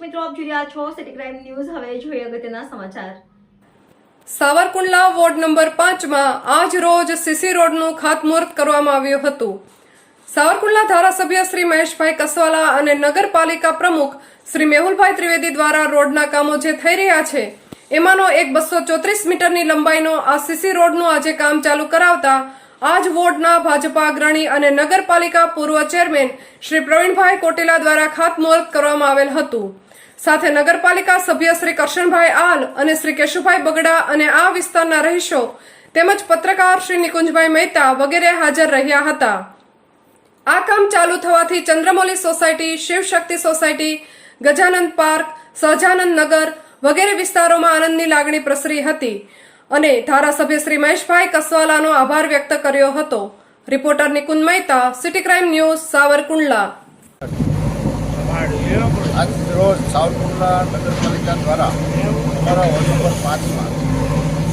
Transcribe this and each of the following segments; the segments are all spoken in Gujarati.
મિત્રો, આપ જોઈ રહ્યા છો સિટી ક્રાઇમ ન્યૂઝ હવે જોઈએ અગત્યના સમાચાર. સાવરકુંડલા વોર્ડ નંબર પાંચમાં આજ રોજ સીસી રોડનું ખાતમુહૂર્ત કરવામાં આવ્યું હતું. સાવરકુંડલા ધારાસભ્ય શ્રી મહેશભાઈ કસવાલા અને નગરપાલિકા પ્રમુખ શ્રી મેહુલભાઈ ત્રિવેદી દ્વારા રોડના કામો જે થઈ રહ્યા છે, એમાંનો એક બસો ચોત્રીસ મીટરની લંબાઈનો આ સીસી રોડનું આજે કામ ચાલુ કરાવતા આજ વોર્ડના ભાજપા અગ્રણી અને નગરપાલિકા પૂર્વ ચેરમેન શ્રી પ્રવીણભાઈ કોટેલા દ્વારા ખાતમુહૂર્ત કરવામાં આવેલ હતું. સાથે નગરપાલિકા સભ્ય શ્રી કરશનભાઈ આલ અને શ્રી કેશુભાઈ બગડા અને આ વિસ્તારના રહીશો તેમજ પત્રકાર શ્રી નિકુંજભાઈ મહેતા વગેરે હાજર રહ્યા હતા. આ કામ ચાલુ થવાથી Chandramauli society, Shivshakti society, Gajanand park, Sahajanand Nagar વગેરે વિસ્તારોમાં આનંદની લાગણી પ્રસરી હતી. અને ધારાસભ્ય શ્રી મહેશભાઈ કસવાલાનો આભાર વ્યક્ત કર્યો હતો. Reporter Nikunj Mehta, city crime news, Savarkundla. આજ રોજ સાવરકુંડલા નગરપાલિકા દ્વારા અમારા વોર્ડ નંબર પાંચમાં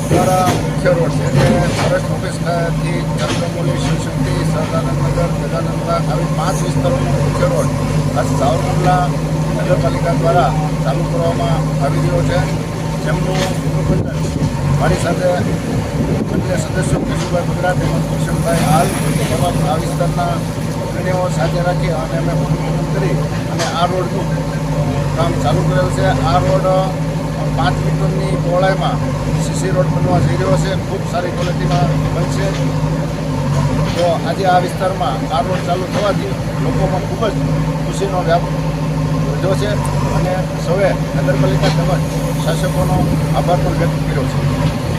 અમારા મુખ્ય રોડ છે એટલે ફોરેસ્ટ ઓફિસથી ચંદ્રમૌલી, શિવશક્તિ સહજાનંદનગર ગજાનંદા આવી પાંચ વિસ્તારોનો મુખ્ય રોડ આજ સાવરકુંડલા નગરપાલિકા દ્વારા ચાલુ કરવામાં આવી રહ્યો છે. જેમનું ભૂમિપૂજન મારી સાથે અન્ય સદસ્યો કેશુભાઈ બગડા તેમજ કિશનભાઈ હાલ તેમજ આ વિસ્તારના અગ્રણીઓ સાથે રાખી અને અમે ભૂમિપૂજન કરી અને આ રોડનું કામ ચાલુ કરેલ છે. આ રોડ પાંચ મીટરની પહોળાઈમાં સીસી રોડ બનવા જઈ રહ્યો છે. ખૂબ સારી ક્વોલિટીમાં બનશે તો આજે આ વિસ્તારમાં આ રોડ ચાલુ થવાથી લોકોમાં ખૂબ જ ખુશીનો વ્યાપ વધ્યો છે. અને સૌએ નગરપાલિકા તેમજ શાસકોનો આભાર પણ વ્યક્ત કર્યો છે.